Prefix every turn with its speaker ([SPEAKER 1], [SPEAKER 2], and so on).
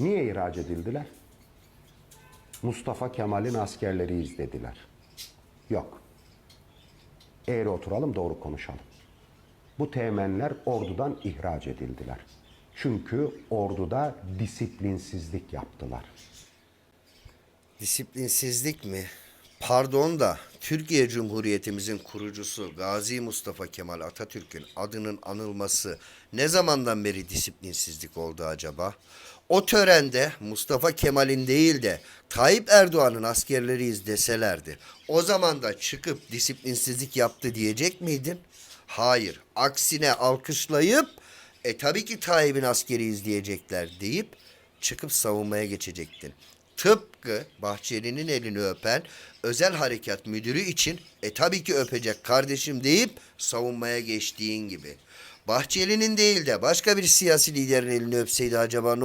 [SPEAKER 1] Niye ihraç edildiler? Mustafa Kemal'in askerleri izlediler. Yok. Eğri oturalım doğru konuşalım. Bu teğmenler ordudan ihraç edildiler. Çünkü orduda disiplinsizlik yaptılar.
[SPEAKER 2] Disiplinsizlik mi? Pardon da Türkiye Cumhuriyetimizin kurucusu Gazi Mustafa Kemal Atatürk'ün adının anılması ne zamandan beri disiplinsizlik oldu acaba? O törende Mustafa Kemal'in değil de Tayyip Erdoğan'ın askerleriyiz deselerdi. O zaman da çıkıp disiplinsizlik yaptı diyecek miydin? Hayır. Aksine alkışlayıp e tabii ki Tayyip'in askeriyiz diyecekler deyip çıkıp savunmaya geçecektin. Tıpkı Bahçeli'nin elini öpen özel harekat müdürü için e tabii ki öpecek kardeşim deyip savunmaya geçtiğin gibi. Bahçeli'nin değil de başka bir siyasi liderin elini öpseydi acaba ne